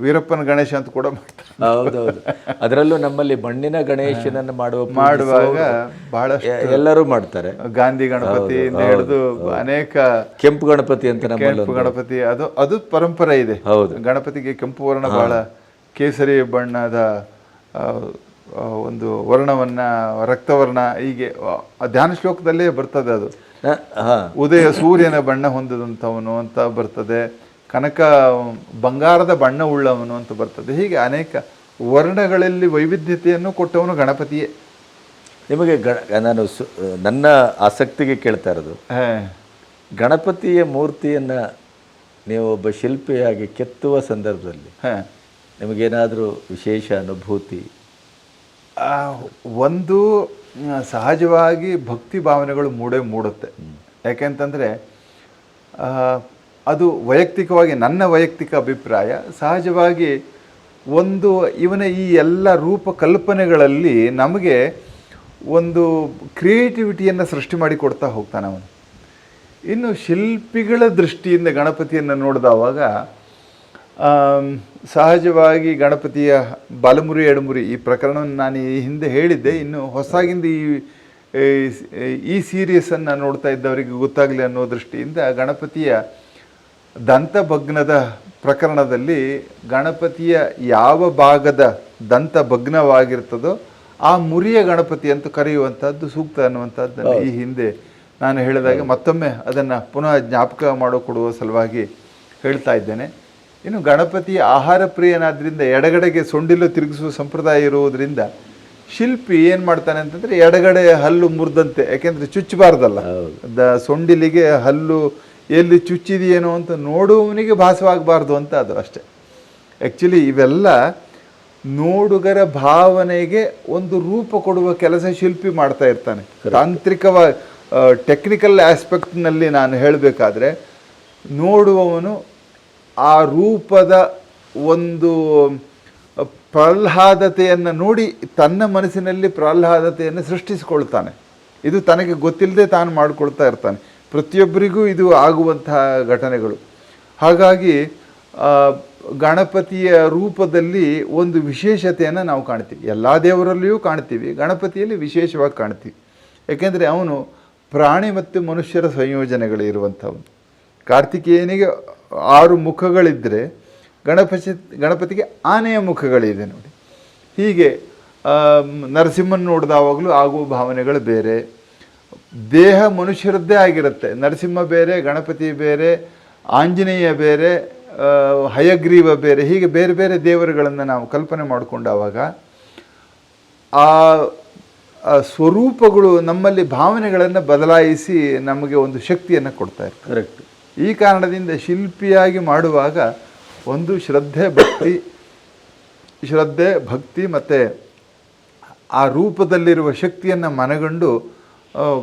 ವೀರಪ್ಪನ ಗಣೇಶ ಅಂತ ಕೂಡ ಮಾಡ್ತಾರೆ. ಹೌದೌದು. ಅದರಲ್ಲೂ ನಮ್ಮಲ್ಲಿ ಮಣ್ಣಿನ ಗಣೇಶನನ್ನು ಮಾಡುವ ಮಾಡುವಾಗ ಬಹಳ ಎಲ್ಲರೂ ಮಾಡ್ತಾರೆ. ಗಾಂಧಿ ಗಣಪತಿ ಹಿಡಿದು ಅನೇಕ ಕೆಂಪು ಗಣಪತಿ ಅಂತ ಕೆಂಪು ಗಣಪತಿ ಅದು ಅದು ಪರಂಪರೆ ಇದೆ. ಹೌದು. ಗಣಪತಿಗೆ ಕೆಂಪು ವರ್ಣ ಬಹಳ ಕೇಸರಿ ಬಣ್ಣದ ಒಂದು ವರ್ಣವನ್ನ ರಕ್ತವರ್ಣ ಹೀಗೆ ಧ್ಯಾನ ಶ್ಲೋಕದಲ್ಲೇ ಬರ್ತದೆ ಅದು. ಉದಯ ಸೂರ್ಯನ ಬಣ್ಣ ಹೊಂದಿದಂಥವನು ಅಂತ ಬರ್ತದೆ. ಕನಕ ಬಂಗಾರದ ಬಣ್ಣ ಉಳ್ಳವನು ಅಂತ ಬರ್ತದೆ. ಹೀಗೆ ಅನೇಕ ವರ್ಣಗಳಲ್ಲಿ ವೈವಿಧ್ಯತೆಯನ್ನು ಕೊಟ್ಟವನು ಗಣಪತಿಯೇ. ನಿಮಗೆ ಗ ನಾನು ಸು- ನನ್ನ ಆಸಕ್ತಿಗೆ ಕೇಳ್ತಾ ಇರೋದು. ಹೇ. ಗಣಪತಿಯ ಮೂರ್ತಿಯನ್ನು ನೀವು ಒಬ್ಬ ಶಿಲ್ಪಿಯಾಗಿ ಕೆತ್ತುವ ಸಂದರ್ಭದಲ್ಲಿ ಹೇ. ನಿಮಗೇನಾದರೂ ವಿಶೇಷ ಅನುಭೂತಿ ಒಂದು ಸಹಜವಾಗಿ ಭಕ್ತಿ ಭಾವನೆಗಳು ಮೂಡೇ ಮೂಡುತ್ತೆ. ಯಾಕೆಂತಂದರೆ ಅದು ವೈಯಕ್ತಿಕವಾಗಿ ನನ್ನ ವೈಯಕ್ತಿಕ ಅಭಿಪ್ರಾಯ. ಸಹಜವಾಗಿ ಒಂದು ಇವನ ಈ ಎಲ್ಲ ರೂಪ ಕಲ್ಪನೆಗಳಲ್ಲಿ ನಮಗೆ ಒಂದು ಕ್ರಿಯೇಟಿವಿಟಿಯನ್ನು ಸೃಷ್ಟಿ ಮಾಡಿ ಕೊಡ್ತಾ ಹೋಗ್ತಾನೆ ಅವನು. ಇನ್ನು ಶಿಲ್ಪಿಗಳ ದೃಷ್ಟಿಯಿಂದ ಗಣಪತಿಯನ್ನು ನೋಡಿದವಾಗ ಸಹಜವಾಗಿ ಗಣಪತಿಯ ಬಲಮುರಿ ಎಡಮುರಿ ಈ ಪ್ರಕರಣವನ್ನು ನಾನು ಈ ಹಿಂದೆ ಹೇಳಿದ್ದೆ. ಇನ್ನು ಹೊಸಾಗಿಂದ ಈ ಈ- ಸೀರಿಯಸನ್ನು ಸೀರೀಸನ್ನು ನೋಡ್ತಾ ಇದ್ದವರಿಗೆ ಗೊತ್ತಾಗಲಿ ಅನ್ನೋ ದೃಷ್ಟಿಯಿಂದ ಗಣಪತಿಯ ದಂತಭಗ್ನದ ಪ್ರಕರಣದಲ್ಲಿ ಗಣಪತಿಯ ಯಾವ ಭಾಗದ ದಂತ ಭಗ್ನವಾಗಿರ್ತದೋ ಆ ಮುರಿಯ ಗಣಪತಿ ಅಂತ ಕರೆಯುವಂಥದ್ದು ಸೂಕ್ತ ಅನ್ನುವಂಥದ್ದನ್ನು ಈ ಹಿಂದೆ. ನಾನು ಹೇಳಿದಾಗ ಮತ್ತೊಮ್ಮೆ ಅದನ್ನು ಪುನಃ ಜ್ಞಾಪಕ ಮಾಡಿಕೊಡುವ ಸಲುವಾಗಿ ಹೇಳ್ತಾ ಇದ್ದೇನೆ. ಇನ್ನು ಗಣಪತಿ ಆಹಾರ ಪ್ರಿಯನಾದ್ರಿಂದ ಎಡಗಡೆಗೆ ಸೊಂಡಿಲು ತಿರುಗಿಸುವ ಸಂಪ್ರದಾಯ ಇರುವುದರಿಂದ ಶಿಲ್ಪಿ ಏನು ಮಾಡ್ತಾನೆ ಅಂತಂದರೆ ಎಡಗಡೆ ಹಲ್ಲು ಮುರಿದಂತೆ ಯಾಕೆಂದರೆ ಚುಚ್ಚಬಾರ್ದಲ್ಲ. ದ ಸೊಂಡಿಲಿಗೆ ಹಲ್ಲು ಎಲ್ಲಿ ಚುಚ್ಚಿದೆಯೇನೋ ಅಂತ ನೋಡುವವನಿಗೆ ಭಾಸವಾಗಬಾರ್ದು ಅಂತ ಅದು ಅಷ್ಟೇ. ಆ್ಯಕ್ಚುಲಿ ಇವೆಲ್ಲ ನೋಡುಗರ ಭಾವನೆಗೆ ಒಂದು ರೂಪ ಕೊಡುವ ಕೆಲಸ ಶಿಲ್ಪಿ ಮಾಡ್ತಾ ಇರ್ತಾನೆ. ತಾಂತ್ರಿಕವಾಗಿ ಟೆಕ್ನಿಕಲ್ ಆಸ್ಪೆಕ್ಟ್ನಲ್ಲಿ ನಾನು ಹೇಳಬೇಕಾದ್ರೆ ನೋಡುವವನು ಆ ರೂಪದ ಒಂದು ಪ್ರಹ್ಲಾದತೆಯನ್ನು ನೋಡಿ ತನ್ನ ಮನಸ್ಸಿನಲ್ಲಿ ಪ್ರಹ್ಲಾದತೆಯನ್ನು ಸೃಷ್ಟಿಸಿಕೊಳ್ತಾನೆ. ಇದು ತನಗೆ ಗೊತ್ತಿಲ್ಲದೆ ತಾನು ಮಾಡಿಕೊಳ್ತಾ ಇರ್ತಾನೆ. ಪ್ರತಿಯೊಬ್ಬರಿಗೂ ಇದು ಆಗುವಂತಹ ಘಟನೆಗಳು. ಹಾಗಾಗಿ ಗಣಪತಿಯ ರೂಪದಲ್ಲಿ ಒಂದು ವಿಶೇಷತೆಯನ್ನು ನಾವು ಕಾಣ್ತೀವಿ. ಎಲ್ಲ ದೇವರಲ್ಲಿಯೂ ಕಾಣ್ತೀವಿ. ಗಣಪತಿಯಲ್ಲಿ ವಿಶೇಷವಾಗಿ ಕಾಣ್ತೀವಿ. ಏಕೆಂದರೆ ಅವನು ಪ್ರಾಣಿ ಮತ್ತು ಮನುಷ್ಯರ ಸಂಯೋಜನೆಗಳು ಇರುವಂಥವನು. ಕಾರ್ತಿಕೇಯನಿಗೆ ಆರು ಮುಖಗಳಿದ್ದರೆ ಗಣಪತಿ ಗಣಪತಿಗೆ ಆನೆಯ ಮುಖಗಳಿದೆ ನೋಡಿ. ಹೀಗೆ ನರಸಿಂಹನ ನೋಡಿದಾವಾಗಲೂ ಆಗುವ ಭಾವನೆಗಳು ಬೇರೆ. ದೇಹ ಮನುಷ್ಯರದ್ದೇ ಆಗಿರುತ್ತೆ. ನರಸಿಂಹ ಬೇರೆ, ಗಣಪತಿ ಬೇರೆ, ಆಂಜನೇಯ ಬೇರೆ ಹಯಗ್ರೀವ ಬೇರೆ, ಹೀಗೆ ಬೇರೆ ಬೇರೆ ದೇವರುಗಳನ್ನು ನಾವು ಕಲ್ಪನೆ ಮಾಡಿಕೊಂಡಾವಾಗ ಆ ಸ್ವರೂಪಗಳು ನಮ್ಮಲ್ಲಿ ಭಾವನೆಗಳನ್ನು ಬದಲಾಯಿಸಿ ನಮಗೆ ಒಂದು ಶಕ್ತಿಯನ್ನು ಕೊಡ್ತಾ ಇರ್ತವೆ. ಕರೆಕ್ಟ್ ಈ ಕಾರಣದಿಂದ ಶಿಲ್ಪಿಯಾಗಿ ಮಾಡುವಾಗ ಒಂದು ಶ್ರದ್ಧೆ, ಭಕ್ತಿ ಶ್ರದ್ಧೆ, ಭಕ್ತಿ ಮತ್ತು ಆ ರೂಪದಲ್ಲಿರುವ ಶಕ್ತಿಯನ್ನು ಮನಗಂಡು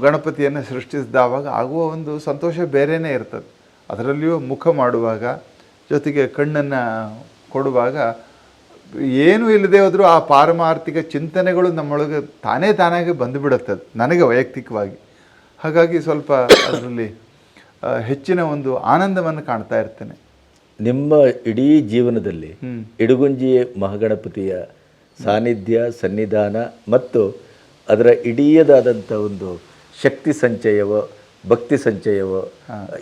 ಗಣಪತಿಯನ್ನು ಸೃಷ್ಟಿಸಿದವಾಗ ಆಗುವ ಒಂದು ಸಂತೋಷ ಬೇರೆಯೇ ಇರ್ತದೆ. ಅದರಲ್ಲಿಯೂ ಮುಖ ಮಾಡುವಾಗ, ಜೊತೆಗೆ ಕಣ್ಣನ್ನು ಕೊಡುವಾಗ ಏನೂ ಇಲ್ಲದೆ ಹೋದರೂ ಆ ಪಾರಮಾರ್ಥಿಕ ಚಿಂತನೆಗಳು ನಮ್ಮೊಳಗೆ ತಾನೇ ತಾನಾಗೆ ಬಂದುಬಿಡುತ್ತದೆ ನನಗೆ ವೈಯಕ್ತಿಕವಾಗಿ. ಹಾಗಾಗಿ ಸ್ವಲ್ಪ ಅದರಲ್ಲಿ ಹೆಚ್ಚಿನ ಒಂದು ಆನಂದವನ್ನು ಕಾಣ್ತಾ ಇರ್ತೇನೆ. ನಿಮ್ಮ ಇಡೀ ಜೀವನದಲ್ಲಿ ಇಡಗುಂಜಿ ಮಹಾಗಣಪತಿಯ ಸಾನ್ನಿಧ್ಯ ಸನ್ನಿಧಾನ ಮತ್ತು ಅದರ ಇಡೀಯದಾದಂಥ ಒಂದು ಶಕ್ತಿ ಸಂಚಯವೋ ಭಕ್ತಿ ಸಂಚಯವೋ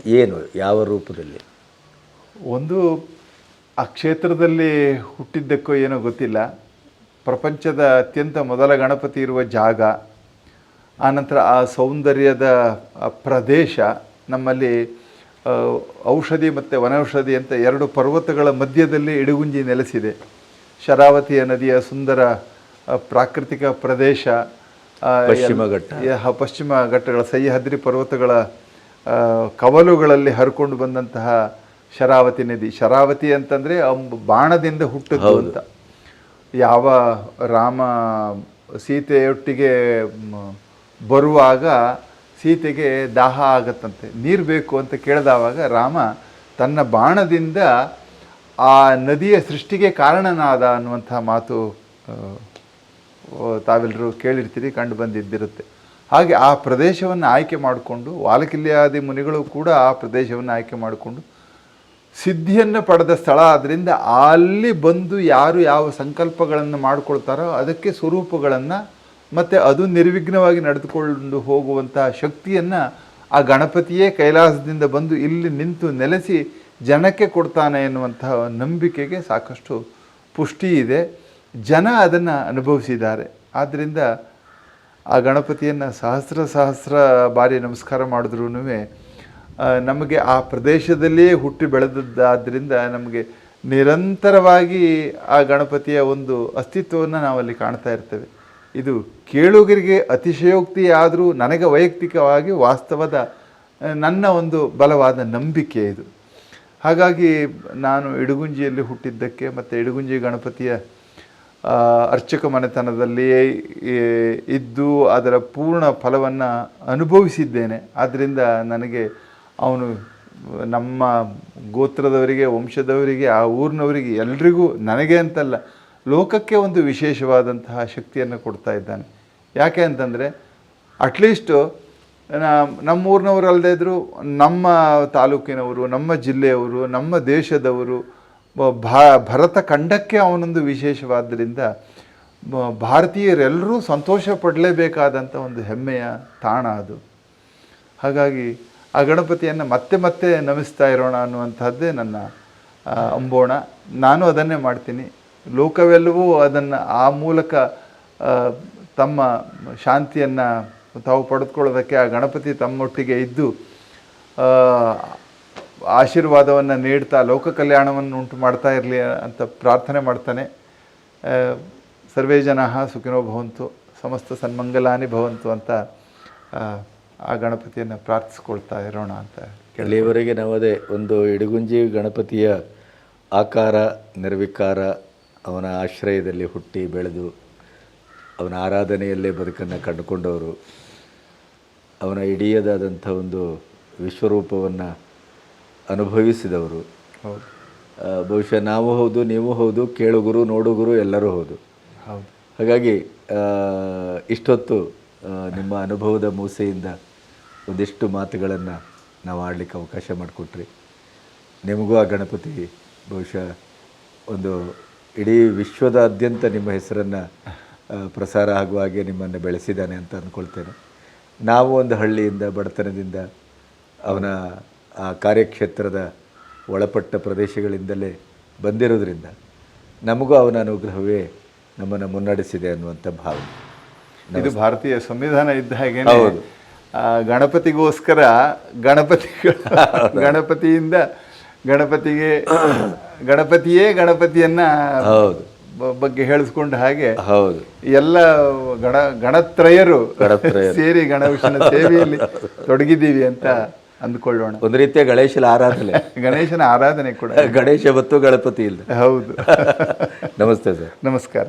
ಏನು ಯಾವ ರೂಪದಲ್ಲಿ? ಒಂದು ಆ ಕ್ಷೇತ್ರದಲ್ಲಿ ಹುಟ್ಟಿದ್ದಕ್ಕೋ ಏನೋ ಗೊತ್ತಿಲ್ಲ. ಪ್ರಪಂಚದ ಅತ್ಯಂತ ಮೊದಲ ಗಣಪತಿ ಇರುವ ಜಾಗ ಆನಂತರ ಆ ಸೌಂದರ್ಯದ ಪ್ರದೇಶ ನಮ್ಮಲ್ಲಿ ಔಷಧಿ ಮತ್ತು ವನೌಷಧಿ ಅಂತ ಎರಡು ಪರ್ವತಗಳ ಮಧ್ಯದಲ್ಲಿ ಇಡಗುಂಜಿ ನೆಲೆಸಿದೆ. ಶರಾವತಿಯ ನದಿಯ ಸುಂದರ ಪ್ರಾಕೃತಿಕ ಪ್ರದೇಶ ಪಶ್ಚಿಮ ಘಟ್ಟ. ಪಶ್ಚಿಮ ಘಟ್ಟಗಳ ಸಹ್ಯಾದ್ರಿ ಪರ್ವತಗಳ ಕವಲುಗಳಲ್ಲಿ ಹರ್ಕೊಂಡು ಬಂದಂತಹ ಶರಾವತಿ ನದಿ. ಶರಾವತಿ ಅಂತಂದರೆ ಬಾಣದಿಂದ ಹುಟ್ಟಿದ್ದು ಅಂತ. ಯಾವ ರಾಮ ಸೀತೆಯೊಟ್ಟಿಗೆ ಬರುವಾಗ ಸೀತೆಗೆ ದಾಹ ಆಗತ್ತಂತೆ, ನೀರು ಬೇಕು ಅಂತ ಕೇಳಿದವಾಗ ರಾಮ ತನ್ನ ಬಾಣದಿಂದ ಆ ನದಿಯ ಸೃಷ್ಟಿಗೆ ಕಾರಣನಾದ ಅನ್ನುವಂಥ ಮಾತು ತಾವೆಲ್ಲರೂ ಕೇಳಿರ್ತೀರಿ, ಕಂಡು ಬಂದಿದ್ದಿರುತ್ತೆ. ಹಾಗೆ ಆ ಪ್ರದೇಶವನ್ನು ಆಯ್ಕೆ ಮಾಡಿಕೊಂಡು, ವಾಲಕಿಲ್ಯಾದಿ ಮುನಿಗಳು ಕೂಡ ಆ ಪ್ರದೇಶವನ್ನು ಆಯ್ಕೆ ಮಾಡಿಕೊಂಡು, ಸಿದ್ಧಿಯನ್ನು ಪಡೆದ ಸ್ಥಳ ಆದ್ದರಿಂದ ಅಲ್ಲಿ ಬಂದು ಯಾರು ಯಾವ ಸಂಕಲ್ಪಗಳನ್ನು ಮಾಡಿಕೊಳ್ತಾರೋ ಅದಕ್ಕೆ ಸ್ವರೂಪಗಳನ್ನು ಮತ್ತು ಅದು ನಿರ್ವಿಘ್ನವಾಗಿ ನಡೆದುಕೊಂಡು ಹೋಗುವಂತಹ ಶಕ್ತಿಯನ್ನು ಆ ಗಣಪತಿಯೇ ಕೈಲಾಸದಿಂದ ಬಂದು ಇಲ್ಲಿ ನಿಂತು ನೆಲೆಸಿ ಜನಕ್ಕೆ ಕೊಡ್ತಾನೆ ಎನ್ನುವಂತಹ ನಂಬಿಕೆಗೆ ಸಾಕಷ್ಟು ಪುಷ್ಟಿ ಇದೆ. ಜನ ಅದನ್ನು ಅನುಭವಿಸಿದ್ದಾರೆ. ಆದ್ದರಿಂದ ಆ ಗಣಪತಿಯನ್ನು ಸಹಸ್ರ ಸಹಸ್ರ ಬಾರಿ ನಮಸ್ಕಾರ ಮಾಡಿದ್ರೂ ನಮಗೆ ಆ ಪ್ರದೇಶದಲ್ಲಿಯೇ ಹುಟ್ಟಿ ಬೆಳೆದದ್ದಾದ್ದರಿಂದ ನಮಗೆ ನಿರಂತರವಾಗಿ ಆ ಗಣಪತಿಯ ಒಂದು ಅಸ್ತಿತ್ವವನ್ನು ನಾವಲ್ಲಿ ಕಾಣ್ತಾ ಇರ್ತೇವೆ. ಇದು ಕೇಳುಗರಿಗೆ ಅತಿಶಯೋಕ್ತಿ ಆದರೂ ನನಗೆ ವೈಯಕ್ತಿಕವಾಗಿ ವಾಸ್ತವದ ನನ್ನ ಒಂದು ಬಲವಾದ ನಂಬಿಕೆ ಇದು. ಹಾಗಾಗಿ ನಾನು ಇಡಗುಂಜಿಯಲ್ಲಿ ಹುಟ್ಟಿದ್ದಕ್ಕೆ ಮತ್ತು ಇಡಗುಂಜಿ ಗಣಪತಿಯ ಅರ್ಚಕ ಮನೆತನದಲ್ಲಿಯೇ ಈ- ಇದ್ದು ಅದರ ಪೂರ್ಣ ಫಲವನ್ನು ಅನುಭವಿಸಿದ್ದೇನೆ. ಆದ್ದರಿಂದ ನನಗೆ ಅವನು ನಮ್ಮ ಗೋತ್ರದವರಿಗೆ, ವಂಶದವರಿಗೆ, ಆ ಊರಿನವರಿಗೆ ಎಲ್ರಿಗೂ ನನಗೆ ಅಂತಲ್ಲ ಲೋಕಕ್ಕೆ ಒಂದು ವಿಶೇಷವಾದಂತಹ ಶಕ್ತಿಯನ್ನು ಕೊಡ್ತಾ ಇದ್ದಾನೆ. ಯಾಕೆ ಅಂತಂದರೆ ಅಟ್ಲೀಸ್ಟು ನಮ್ಮ ಊರಿನವರು ಅಲ್ಲದೆ ಇದ್ದರೂ ನಮ್ಮ ತಾಲೂಕಿನವರು, ನಮ್ಮ ಜಿಲ್ಲೆಯವರು, ನಮ್ಮ ದೇಶದವರು ಭರತ ಖಂಡಕ್ಕೆ ಅವನೊಂದು ವಿಶೇಷವಾದ್ದರಿಂದ ಭಾರತೀಯರೆಲ್ಲರೂ ಸಂತೋಷ ಪಡಲೇಬೇಕಾದಂಥ ಒಂದು ಹೆಮ್ಮೆಯ ತಾಣ ಅದು. ಹಾಗಾಗಿ ಆ ಗಣಪತಿಯನ್ನು ಮತ್ತೆ ಮತ್ತೆ ನಮಿಸ್ತಾ ಇರೋಣ ಅನ್ನುವಂಥದ್ದೇ ನನ್ನ ಅಂಬೋಣ. ನಾನು ಅದನ್ನೇ ಮಾಡ್ತೀನಿ. ಲೋಕವೆಲ್ಲವೂ ಅದನ್ನು ಆ ಮೂಲಕ ತಮ್ಮ ಶಾಂತಿಯನ್ನು ತಾವು ಪಡೆದುಕೊಳ್ಳೋದಕ್ಕೆ ಆ ಗಣಪತಿ ತಮ್ಮೊಟ್ಟಿಗೆ ಇದ್ದು ಆಶೀರ್ವಾದವನ್ನು ನೀಡ್ತಾ ಲೋಕ ಕಲ್ಯಾಣವನ್ನು ಉಂಟು ಮಾಡ್ತಾ ಇರಲಿ ಅಂತ ಪ್ರಾರ್ಥನೆ ಮಾಡ್ತಾನೆ. ಸರ್ವೇ ಜನ ಸುಖಿನೋ ಭವಂತು ಸಮಸ್ತ ಸನ್ಮಂಗಲಾನಿ ಭವಂತು ಅಂತ ಆ, ಗಣಪತಿಯನ್ನು ಪ್ರಾರ್ಥಿಸ್ಕೊಳ್ತಾ ಇರೋಣ ಅಂತ ಕೇಳಿ ಇಲ್ಲಿಯವರೆಗೆ ನಾವು ಅದೇ ಒಂದು ಇಡಗುಂಜಿ ಗಣಪತಿಯ ಆಕಾರ ನಿರ್ವಿಕಾರ ಅವನ ಆಶ್ರಯದಲ್ಲಿ ಹುಟ್ಟಿ ಬೆಳೆದು ಅವನ ಆರಾಧನೆಯಲ್ಲೇ ಬದುಕನ್ನು ಕಂಡುಕೊಂಡವರು. ಅವನ ಇಡಿಯದಾದಂಥ ಒಂದು ವಿಶ್ವರೂಪವನ್ನು ಅನುಭವಿಸಿದವರು. ಬಹುಶಃ ನಾವು ಹೌದು ನೀವು ಹೌದು ಕೇಳುಗುರು ನೋಡುಗುರು ಎಲ್ಲರೂ ಹೌದು. ಹಾಗಾಗಿ ಇಷ್ಟೊತ್ತು ನಿಮ್ಮ ಅನುಭವದ ಮೂಸೆಯಿಂದ ಒಂದಿಷ್ಟು ಮಾತುಗಳನ್ನು ನಾವು ಆಡಲಿಕ್ಕೆ ಅವಕಾಶ ಮಾಡಿಕೊಟ್ರಿ. ನಿಮಗೂ ಆ ಗಣಪತಿ ಬಹುಶಃ ಒಂದು ಇಡೀ ವಿಶ್ವದಾದ್ಯಂತ ನಿಮ್ಮ ಹೆಸರನ್ನು ಪ್ರಸಾರ ಆಗುವ ಹಾಗೆ ನಿಮ್ಮನ್ನು ಬೆಳೆಸಿದ್ದಾನೆ ಅಂತ ಅಂದ್ಕೊಳ್ತೇನೆ. ನಾವು ಒಂದು ಹಳ್ಳಿಯಿಂದ ಬಡತನದಿಂದ ಅವನ ಆ ಕಾರ್ಯಕ್ಷೇತ್ರದ ಒಳಪಟ್ಟ ಪ್ರದೇಶಗಳಿಂದಲೇ ಬಂದಿರೋದ್ರಿಂದ ನಮಗೂ ಅವನ ಅನುಗ್ರಹವೇ ನಮ್ಮನ್ನು ಮುನ್ನಡೆಸಿದೆ ಅನ್ನುವಂಥ ಭಾವನೆ. ಇದು ಭಾರತೀಯ ಸಂವಿಧಾನ ಇದ್ದ ಹಾಗೆ ಹೌದು. ಗಣಪತಿಗೋಸ್ಕರ ಗಣಪತಿ ಗಣಪತಿಯಿಂದ ಗಣಪತಿಗೆ ಗಣಪತಿಯೇ ಗಣಪತಿಯನ್ನ ಹೌದು. ಬಗ್ಗೆ ಹೇಳಿಸ್ಕೊಂಡ ಹಾಗೆ ಹೌದು. ಎಲ್ಲ ಗಣ ಗಣತ್ರಯರು. ಸೇರಿ ಗಣೇಶನ ಸೇವೆಯಲ್ಲಿ ತೊಡಗಿದ್ದೀವಿ ಅಂತ ಅಂದ್ಕೊಳ್ಳೋಣ. ಒಂದು ರೀತಿಯ ಗಣೇಶನ ಆರಾಧನೆ. ಗಣೇಶನ ಆರಾಧನೆ ಕೂಡ. ಗಣೇಶ ಮತ್ತು ಗಣಪತಿ ಇಲ್ಲ ಹೌದು. ನಮಸ್ತೆ ಸರ್. ನಮಸ್ಕಾರ.